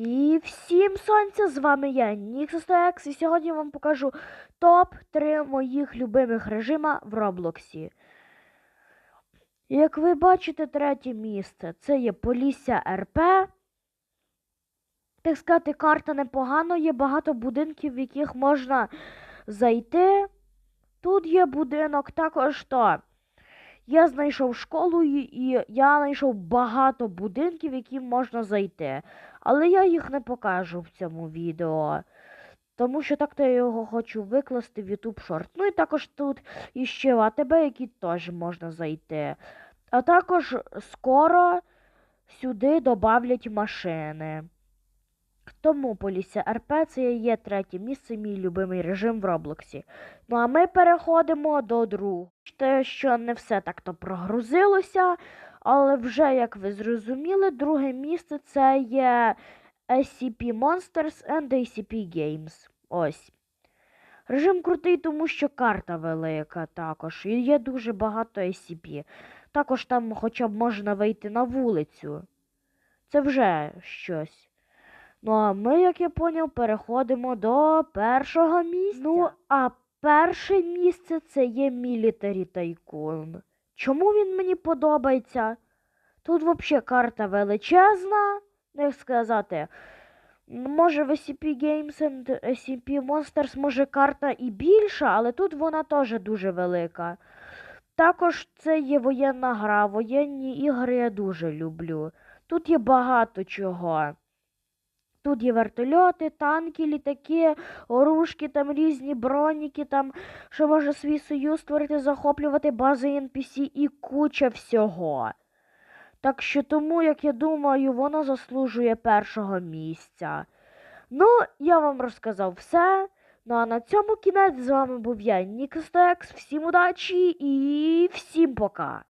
І всім сонця, з вами я, Ніксостекс, і сьогодні вам покажу топ-3 моїх любимих режима в Роблоксі. Як ви бачите, третє місце це є Полісся РП. Так сказати, карта непогано, є багато будинків, в яких можна зайти. Тут є будинок також то. Я знайшов школу і, я знайшов багато будинків, які можна зайти. Але я їх не покажу в цьому відео. Тому що так то я його хочу викласти в YouTube Short. Ну і також тут іще АТБ, які теж можна зайти. А також скоро сюди додавлять машини. Тому Полісся РП це є третє місце, мій любимий режим в Роблоксі. Ну а ми переходимо до другого. Те, що не все так-то прогрузилося, але вже, як ви зрозуміли, друге місце це є SCP Monsters and ACP Games. Ось. Режим крутий, тому що карта велика також. І є дуже багато SCP. Також там хоча б можна вийти на вулицю. Це вже щось. Ну, а ми, як я поняв, переходимо до першого місця. Ну, а перше місце це є Military Tycoon. Чому він мені подобається? Тут взагалі карта величезна, як сказати. Може, в SCP Games and SCP Monsters може карта і більша, але тут вона теж дуже велика. Також це є воєнна гра. Воєнні ігри я дуже люблю. Тут є багато чого. Тут є вертольоти, танки, літаки, оружки, там різні броніки, там, що може свій союз створити, захоплювати бази NPC і куча всього. Так що тому, як я думаю, воно заслужує першого місця. Ну, я вам розказав все. Ну а на цьому кінець з вами був я, Нікстекс. Всім удачі і всім пока!